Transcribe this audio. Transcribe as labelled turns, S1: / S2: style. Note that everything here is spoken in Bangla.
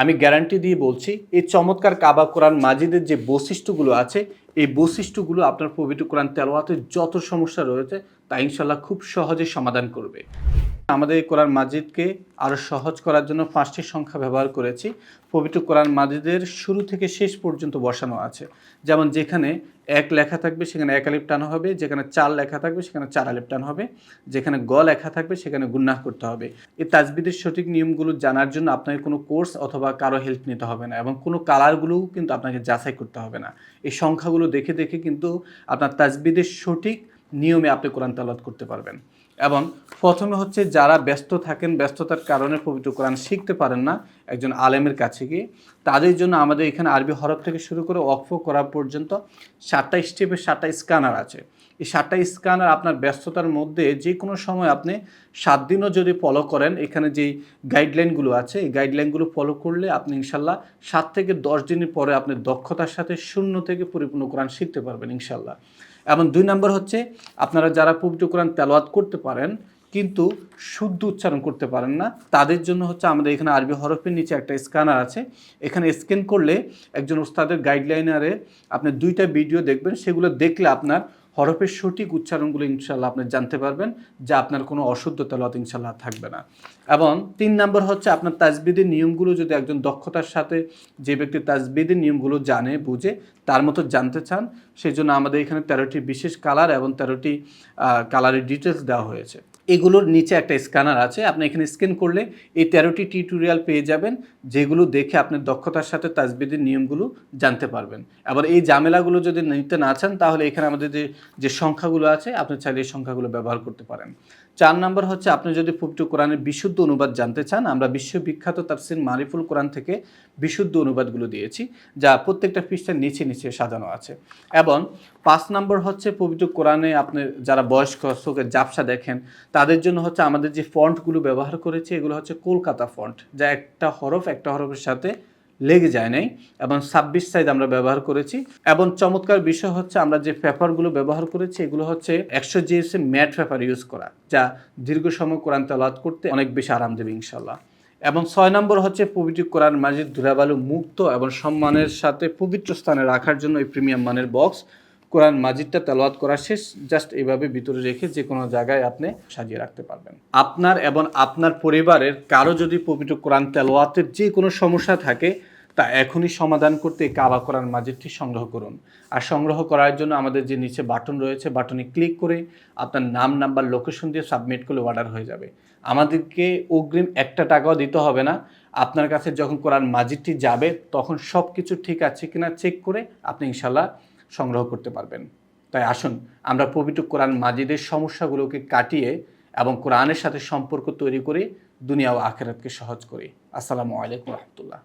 S1: আমি গ্যারান্টি দিয়ে বলছি, এই চমৎকার কাবা কোরআন মাজিদের যে বৈশিষ্ট্যগুলো আছে, এই বৈশিষ্ট্যগুলো আপনার পবিত্র কোরআন তেলোয়াতে যত সমস্যা রয়েছে, তা ইনশাল্লাহ খুব সহজে সমাধান করবে। আমাদের কোরআন মাজিদকে আরও সহজ করার জন্য পাঁচটি সংখ্যা ব্যবহার করেছি। পবিত্র কোরআন মাজিদের শুরু থেকে শেষ পর্যন্ত বসানো আছে। যেমন যেখানে এক লেখা থাকবে, সেখানে এক আলিপ টানো হবে। যেখানে চার লেখা থাকবে, সেখানে চার আলিপ টান হবে। যেখানে গ লেখা থাকবে, সেখানে গুন্নাহ করতে হবে। এই তাজবিদের সঠিক নিয়মগুলো জানার জন্য আপনাকে কোনো কোর্স অথবা কারও হেল্প নিতে হবে না এবং কোনো কালারগুলোও কিন্তু আপনাকে যাচাই করতে হবে না। এই সংখ্যাগুলো দেখে দেখে কিন্তু আপনার তাজবিদের সঠিক নিয়মে আপনি কোরআন তালাত করতে পারবেন। এবং প্রথমে হচ্ছে যারা ব্যস্ত থাকেন, ব্যস্ততার কারণে পবিত্র কোরআন শিখতে পারেন না, একজন আলেমের কাছে গিয়ে। তাদের জন্য আমাদের এখানে আরবি হরফ থেকে শুরু করে অক্ফ করা পর্যন্ত সাতটা স্টেপের সাতটা স্ক্যানার আছে। এই সাতটা স্ক্যানার আপনার ব্যস্ততার মধ্যে যে কোনো সময় আপনি সাত দিনও যদি ফলো করেন, এখানে যেই গাইডলাইনগুলো আছে, এই গাইডলাইনগুলো ফলো করলে আপনি ইনশাল্লাহ সাত থেকে দশ দিনের পরে আপনি দক্ষতার সাথে শূন্য থেকে পরিপূর্ণ কোরআন শিখতে পারবেন ইনশাল্লাহ। এবং দুই নম্বর হচ্ছে আপনারা যারা পবিত্র কোরআন তেলাওয়াত করতে পারেন, কিন্তু শুদ্ধ উচ্চারণ করতে পারেন না, তাদের জন্য হচ্ছে আমাদের এখানে আরবি হরফের নিচে একটা স্ক্যানার আছে। এখানে স্ক্যান করলে একজন ওস্তাদের গাইডলাইনারে আপনি দুইটা ভিডিও দেখবেন, সেগুলো দেখলে আপনার হরফের সঠিক উচ্চারণগুলো ইনশাল্লাহ আপনি জানতে পারবেন, যা আপনার কোনো অশুদ্ধ তেলত ইনশাল্লাহ থাকবে না। এবং তিন নম্বর হচ্ছে আপনার তাজবিদের নিয়মগুলো যদি একজন দক্ষতার সাথে যে ব্যক্তি তাজবিদের নিয়মগুলো জানে, বুঝে, তার মতো জানতে চান সেই জন্য আমাদের এখানে তেরোটি বিশেষ কালার এবং তেরোটি কালারের ডিটেলস দেওয়া হয়েছে। এগুলোর নিচে একটা স্ক্যানার আছে। আপনি এখানে স্ক্যান করলে এই তেরোটি টিউটোরিয়াল পেয়ে যাবেন, যেগুলো দেখে আপনি দক্ষতার সাথে তাজবিদের নিয়মগুলো জানতে পারবেন। আবার এই জামেলাগুলো যদি নিতে না চান, তাহলে এখানে আমাদের যে যে সংখ্যাগুলো আছে, আপনি চাইলে এই সংখ্যাগুলো ব্যবহার করতে পারেন। চার নম্বর হচ্ছে, আপনি যদি পবিত্র কোরআনের বিশুদ্ধ অনুবাদ জানতে চান, আমরা বিশ্ববিখ্যাত তাফসির মারিফুল কোরআন থেকে বিশুদ্ধ অনুবাদগুলো দিয়েছি, যা প্রত্যেকটা পৃষ্ঠার নিচে নিচে সাজানো আছে। এবং পাঁচ নম্বর হচ্ছে পবিত্র কোরআনে আপনি যারা বয়স্ক, চোখের জাপসা দেখেন, তাদের জন্য হচ্ছে আমাদের যে ফন্টগুলো ব্যবহার করেছি, এগুলো হচ্ছে কলকাতা ফন্ট, যা একটা হরফ, একটা হরফের সাথে লেগে যায় নাই এবং ছাব্বিশ সাইজ আমরা ব্যবহার করেছি এবং চমৎকার বিষয় হচ্ছে আমরা যে পেপারগুলো ব্যবহার করেছি, এগুলো হচ্ছে একশো জিএসএ ম্যাট পেপার ইউজ করা, যা দীর্ঘ সময় কোরআন তেলাওয়াত করতে অনেক বেশি আরাম দেবে ইনশাল্লাহ এবং ছয় নম্বর হচ্ছে পবিত্র কোরআন মাজিদ ধুলাবালু মুক্ত এবং সম্মানের সাথে পবিত্র স্থানে রাখার জন্য এই প্রিমিয়াম মানের বক্স কোরআন মাজিদটা তেলাওয়াত করা শেষ, জাস্ট এইভাবে ভিতরে রেখে যে কোনো জায়গায় আপনি সাজিয়ে রাখতে পারবেন। আপনার এবং আপনার পরিবারের কারও যদি পবিত্র কোরআন তেলাওয়াতের যে কোনো সমস্যা থাকে তা এখনই সমাধান করতে কাবা কোরআন মাজিদটি সংগ্রহ করুন। আর সংগ্রহ করার জন্য আমাদের যে নিচে বাটন রয়েছে, বাটনে ক্লিক করে আপনার নাম, নাম্বার, লোকেশন দিয়ে সাবমিট করলে অর্ডার হয়ে যাবে। আমাদেরকে অগ্রিম একটা টাকাও দিতে হবে না। আপনার কাছে যখন কোরআন মাজিদটি যাবে, তখন সব কিছু ঠিক আছে কিনা চেক করে আপনি ইনশাল্লাহ সংগ্রহ করতে পারবেন। তাই আসুন, আমরা পবিত্র কোরআন মাজিদের সমস্যাগুলোকে কাটিয়ে এবং কোরআনের সাথে সম্পর্ক তৈরি করে দুনিয়া ও আখেরাতকে সহজ করি। আসসালামু আলাইকুম রহমতুল্লাহ।